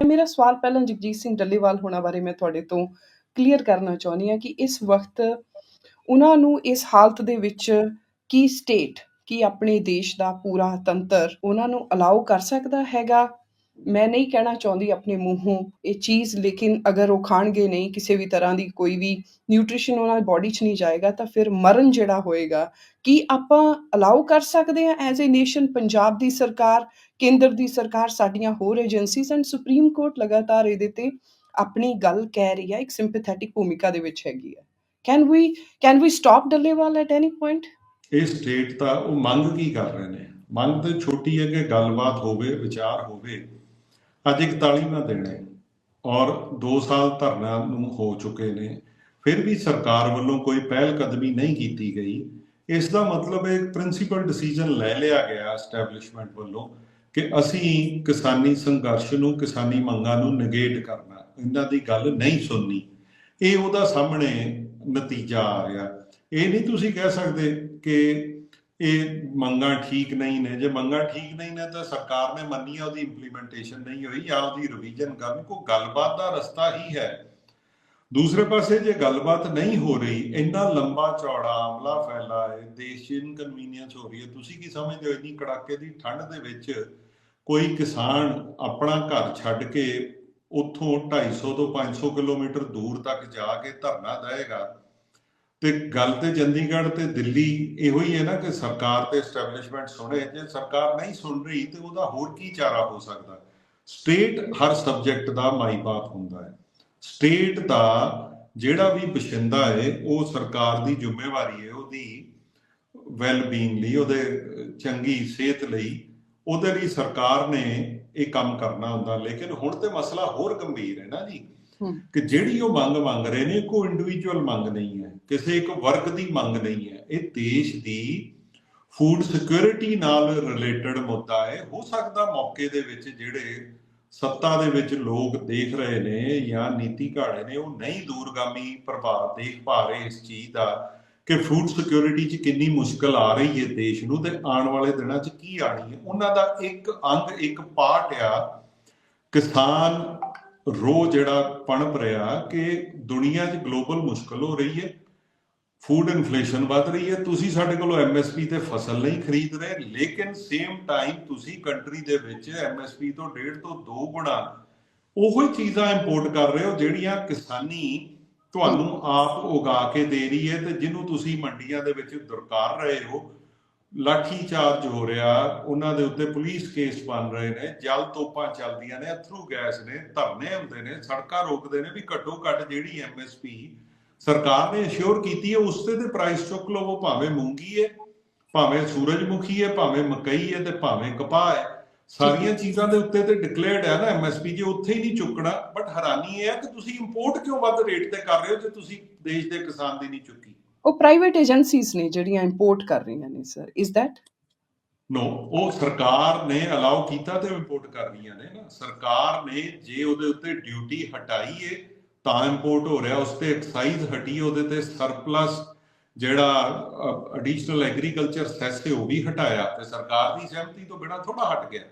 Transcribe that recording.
ਮੇਰਾ ਸਵਾਲ ਪਹਿਲਾਂ ਜਗਜੀਤ ਸਿੰਘ ਡੱਲੇਵਾਲ ਹੋਣਾ ਬਾਰੇ ਮੈਂ ਤੁਹਾਡੇ ਤੋਂ ਕਲੀਅਰ ਕਰਨਾ ਚਾਹੁੰਦੀ ਹਾਂ ਕਿ ਇਸ ਵਕਤ ਉਹਨਾਂ ਨੂੰ ਇਸ ਹਾਲਤ ਦੇ ਵਿੱਚ ਕੀ ਸਟੇਟ ਕੀ ਆਪਣੇ ਦੇਸ਼ ਦਾ ਪੂਰਾ ਤੰਤਰ ਉਹਨਾਂ ਨੂੰ ਅਲਾਉ ਕਰ ਸਕਦਾ ਹੈਗਾ? ਮੈਂ ਨਹੀਂ ਕਹਿਣਾ ਚਾਹੁੰਦੀ ਆਪਣੇ ਮੂੰਹੋਂ ਇਹ ਚੀਜ਼, ਲੇਕਿਨ ਅਗਰ ਉਹ ਖਾਣਗੇ ਨਹੀਂ, ਕਿਸੇ ਵੀ ਤਰ੍ਹਾਂ ਦੀ ਕੋਈ ਵੀ ਨਿਊਟ੍ਰੀਸ਼ਨ ਉਹਨਾਂ ਦੀ ਬਾਡੀ 'ਚ ਨਹੀਂ ਜਾਏਗਾ, ਤਾਂ ਫਿਰ ਮਰਨ ਜਿਹੜਾ ਹੋਏਗਾ, ਕੀ ਆਪਾਂ ਅਲਾਉ ਕਰ ਸਕਦੇ ਹਾਂ ਐਜ਼ ਅ ਨੇਸ਼ਨ ਪੰਜਾਬ ਦੀ ਸਰਕਾਰ, ਕੇਂਦਰ ਦੀ ਸਰਕਾਰ ਸਾਡੀਆਂ ਹੋਰ ਏਜੰਸੀਜ਼ ਐਂਡ ਸੁਪਰੀਮ ਕੋਰਟ ਲਗਾਤਾਰ ਇਹਦੇ ਤੇ ਆਪਣੀ ਗੱਲ ਕਹਿ ਰਹੀ ਹੈ ਇੱਕ ਸਿੰਪੈਥੈਟਿਕ ਭੂਮਿਕਾ ਦੇ ਵਿੱਚ ਹੈਗੀ ਹੈ can we can we stop Dallewal at any point ਇਹ ਸਟੇਟ ਤਾਂ ਉਹ ਮੰਗ ਕੀ ਕਰ ਰਹੇ ਨੇ? ਮੰਗ ਤਾਂ ਛੋਟੀ ਹੈ ਕਿ ਗੱਲਬਾਤ ਹੋਵੇ, ਵਿਚਾਰ ਹੋਵੇ। ਅੱਜ 41ਵਾਂ ਦਿਨ ਹੈ ਔਰ 2 ਸਾਲ ਧਰਨਾ ਨੂੰ ਹੋ ਚੁੱਕੇ ਨੇ। ਫਿਰ ਵੀ ਸਰਕਾਰ ਵੱਲੋਂ ਕੋਈ ਪਹਿਲ ਕਦਮੀ ਨਹੀਂ ਕੀਤੀ ਗਈ। ਇਸ ਦਾ ਮਤਲਬ ਹੈ ਇੱਕ ਪ੍ਰਿੰਸੀਪਲ ਡਿਸੀਜਨ ਲੈ ਲਿਆ ਗਿਆ ਐਸਟੈਬਲਿਸ਼ਮੈਂਟ ਵੱਲੋਂ ਕਿ ਅਸੀਂ ਕਿਸਾਨੀ ਸੰਘਰਸ਼ ਨੂੰ, ਕਿਸਾਨੀ ਮੰਗਾਂ ਨੂੰ ਨੇਗੇਟ ਕਰਨਾ। ਇਹਨਾਂ ਦੀ ਗੱਲ ਨਹੀਂ ਸੁਣਨੀ। ਇਹ ਉਹਦਾ ਸਾਹਮਣੇ ਨਤੀਜਾ ਆ ਰਿਹਾ। ਇਹ ਨਹੀਂ ਤੁਸੀਂ ਕਹਿ ਸਕਦੇ ਕਿ ਇਹ ਮੰਗਾਂ ਠੀਕ ਨਹੀਂ ਨੇ। ਜੇ ਮੰਗਾਂ ਠੀਕ ਨਹੀਂ ਨੇ ਤਾਂ ਸਰਕਾਰ ਨੇ ਮੰਨੀ ਆ, ਉਹਦੀ ਇੰਪਲੀਮੈਂਟੇਸ਼ਨ ਨਹੀਂ ਹੋਈ ਜਾਂ ਉਹਦੀ ਰਿਵੀਜ਼ਨ ਕਰਨ। ਕੋ ਗੱਲਬਾਤ ਦਾ ਰਸਤਾ ਹੀ ਹੈ। ਦੂਸਰੇ ਪਾਸੇ ਜੇ ਗੱਲਬਾਤ ਨਹੀਂ ਹੋ ਰਹੀ, ਇੰਨਾ ਲੰਬਾ ਚੌੜਾ ਅਮਲਾ ਫੈਲਾ ਹੈ ਦੇਸ਼ 'ਚ ਇਨਕਨਵੀਨੀਅੰਸ ਹੋ ਰਹੀ ਹੈ। ਤੁਸੀਂ ਕੀ ਸਮਝਦੇ ਹੋ ਇੰਨੀ ਕੜਾਕੇ ਦੀ ਠੰਡ ਦੇ ਵਿੱਚ ਕੋਈ ਕਿਸਾਨ ਆਪਣਾ ਘਰ ਛੱਡ ਕੇ ਉੱਥੋਂ 250 ਤੋਂ 500 ਕਿਲੋਮੀਟਰ ਦੂਰ ਤੱਕ ਜਾ ਕੇ ਧਰਨਾ ਦੇਵੇਗਾ? ਤੇ ਗੱਲ ਤੇ ਚੰਡੀਗੜ੍ਹ ਤੇ ਦਿੱਲੀ ਇਹੋ ਹੀ ਹੈ ਨਾ ਕਿ ਸਰਕਾਰ ਤੇ ਐਸਟੈਬਲਿਸ਼ਮੈਂਟ ਸੁਣੇ, ਜੇ ਸਰਕਾਰ ਨਹੀਂ ਸੁਣ ਰਹੀ ਤੇ ਉਹਦਾ ਹੋਰ ਕੀ ਚਾਰਾ ਹੋ ਸਕਦਾ? ਸਟੇਟ ਹਰ ਸਬਜੈਕਟ ਦਾ ਮਾਈ ਬਾਪ ਹੁੰਦਾ ਹੈ। ਸਟੇਟ ਦਾ ਜਿਹੜਾ ਵੀ ਬਸ਼ਿੰਦਾ ਹੈ, ਉਹ ਸਰਕਾਰ ਦੀ ਜ਼ਿੰਮੇਵਾਰੀ ਹੈ, ਉਹਦੀ ਵੈਲ ਬੀਇੰਗ ਲਈ, ਉਹਦੇ ਚੰਗੀ ਸਿਹਤ ਲਈ, ਉਹਦੇ ਲਈ ਸਰਕਾਰ ਨੇ ਇਹ ਕੰਮ ਕਰਨਾ ਹੁੰਦਾ। ਲੇਕਿਨ ਹੁਣ ਤੇ ਮਸਲਾ ਹੋਰ ਗੰਭੀਰ ਹੈ ਨਾ ਜੀ। ਕਿ ਜਿਹੜੀ ਉਹ ਮੰਗ ਮੰਗ ਰਹੇ ਨੇ ਕੋਈ ਇੰਡੀਵਿਜੂਅਲ ਮੰਗ ਨਹੀਂ ਹੈ, ਕਿਸੇ ਇੱਕ ਵਰਗ ਦੀ ਮੰਗ ਨਹੀਂ ਹੈ। ਇਹ ਦੇਸ਼ ਦੀ ਫੂਡ ਸਿਕਿਉਰਿਟੀ ਨਾਲ ਰਿਲੇਟਡ ਮੁੱਦਾ ਹੈ। ਹੋ ਸਕਦਾ ਮੌਕੇ ਦੇ ਵਿੱਚ ਜਿਹੜੇ ਸੱਤਾ ਦੇ ਵਿੱਚ ਲੋਕ ਦੇਖ ਰਹੇ ਨੇ ਜਾਂ ਨੀਤੀ ਘਾੜੇ ਨੇ, ਉਹ ਨਹੀਂ ਦੂਰਗਾਮੀ ਪ੍ਰਭਾਵ ਦੇਖ ਪਾ ਰਹੇ ਇਸ ਚੀਜ਼ ਦਾ ਕਿ ਫੂਡ ਸਿਕਿਉਰਿਟੀ 'ਚ ਕਿੰਨੀ ਮੁਸ਼ਕਲ ਆ ਰਹੀ ਹੈ ਦੇਸ਼ ਨੂੰ ਤੇ ਆਉਣ ਵਾਲੇ ਦਿਨਾਂ 'ਚ ਕੀ ਆਣੀ ਹੈ। ਉਹਨਾਂ ਦਾ ਇੱਕ ਅੰਗ, ਇੱਕ ਪਾਰਟ ਆ ਕਿਸਾਨ ਰੋ ਜਿਹੜਾ ਪਣਪ ਰਿਹਾ ਕਿ ਦੁਨੀਆ 'ਚ ਗਲੋਬਲ ਮੁਸ਼ਕਲ ਹੋ ਰਹੀ ਹੈ ਫੂਡ ਇਨਫਲੇਸ਼ਨ ਵੱਧ ਰਹੀ ਹੈ, ਤੁਸੀਂ ਸਾਡੇ ਕੋਲੋਂ ਐਮਐਸਪੀ ਤੇ ਫਸਲ ਨਹੀਂ ਖਰੀਦ ਰਹੇ, ਲੇਕਿਨ ਸੇਮ ਟਾਈਮ ਤੁਸੀਂ ਕੰਟਰੀ ਦੇ ਵਿੱਚ ਐਮਐਸਪੀ ਤੋਂ 1.5 ਤੋਂ 2 ਗੁਣਾ ਉਹੋ ਹੀ ਚੀਜ਼ਾਂ ਇੰਪੋਰਟ ਕਰ ਰਹੇ ਹੋ ਜਿਹੜੀਆਂ ਕਿਸਾਨੀ ਤੁਹਾਨੂੰ ਆਪ ਉਗਾ ਕੇ ਦੇ ਰਹੀ ਹੈ ਤੇ ਜਿਹਨੂੰ ਤੁਸੀਂ ਮੰਡੀਆਂ ਦੇ ਵਿੱਚ ਦੁਰਕਾਰ ਰਹੇ ਹੋ ਲਾਠੀ ਚਾਰਜ ਹੋ ਰਿਹਾ ਉਹਨਾਂ ਦੇ ਉੱਤੇ ਪੁਲਿਸ ਕੇਸ ਬਣ ਰਹੇ ਨੇ ਜਲ ਤੋਪਾਂ ਚੱਲਦੀਆਂ ਨੇ ਅਥਰੂ ਗੈਸ ਨੇ ਧਰਨੇ ਹੁੰਦੇ ਨੇ ਸੜਕਾਂ ਰੋਕਦੇ ਨੇ ਵੀ ਘੱਟੋ ਘੱਟ ਜਿਹੜੀ ਐਮਐਸਪੀ ਸਰਕਾਰ ਨੇ ਅਸ਼ੋਰ ਕੀਤੀ ਹੈ ਉਸ ਤੇ ਤੇ ਪ੍ਰਾਈਸ ਚੁੱਕ ਲਵੋ ਭਾਵੇਂ ਮੂੰਗੀ ਹੈ ਭਾਵੇਂ ਸੂਰਜਮੁਖੀ ਹੈ ਭਾਵੇਂ ਮਕਈ ਹੈ ਤੇ ਭਾਵੇਂ ਕਪਾਹ ਹੈ। ਸਾਰੀਆਂ ਚੀਜ਼ਾਂ ਦੇ ਉੱਤੇ ਤੇ ਡਿਕਲੇਅਰਡ ਹੈ ਨਾ ਐਮਐਸਪੀ ਜੇ ਉੱਥੇ ਹੀ ਨਹੀਂ ਚੁੱਕਣਾ ਬਟ ਹੈਰਾਨੀ ਇਹ ਹੈ ਕਿ ਤੁਸੀਂ ਇੰਪੋਰਟ ਕਿਉਂ ਵੱਧ ਰੇਟ ਤੇ ਕਰ ਰਹੇ ਹੋ ਜੇ ਤੁਸੀਂ ਦੇਸ਼ ਦੇ ਕਿਸਾਨ ਦੀ ਨਹੀਂ ਚੁੱਕੀ? ਉਹ ਪ੍ਰਾਈਵੇਟ ਏਜੰਸੀਜ਼ ਨੇ ਜਿਹੜੀਆਂ ਇੰਪੋਰਟ ਕਰ ਰਹੀਆਂ ਨੇ ਸਰ ਇਜ਼ ਦੈਟ ਨੋ ਉਹ ਸਰਕਾਰ ਨੇ ਅਲਾਉ ਕੀਤਾ ਤੇ ਇੰਪੋਰਟ ਕਰ ਰਹੀਆਂ ਨੇ ਨਾ। ਸਰਕਾਰ ਨੇ ਜੇ ਉਹਦੇ ਉੱਤੇ ਡਿਊਟੀ ਹਟਾਈ ਏ, ਤਾਂ ਇੰਪੋਰਟ ਹੋ ਰਿਹਾ। ਉਸ ਤੇ ਐਕਸਾਈਜ਼ ਹਟੀ, ਉਹਦੇ ਤੇ ਸਰਪਲਸ ਜਿਹੜਾ ਐਡੀਸ਼ਨਲ ਐਗਰੀਕਲਚਰ ਸੈਸ ਹੈ ਉਹ ਵੀ ਹਟਾਇਆ। ਤੇ ਸਰਕਾਰ ਦੀ ਸਹਿਮਤੀ ਤੋਂ ਬਿਨਾ ਥੋੜਾ ਹਟ ਗਿਆ।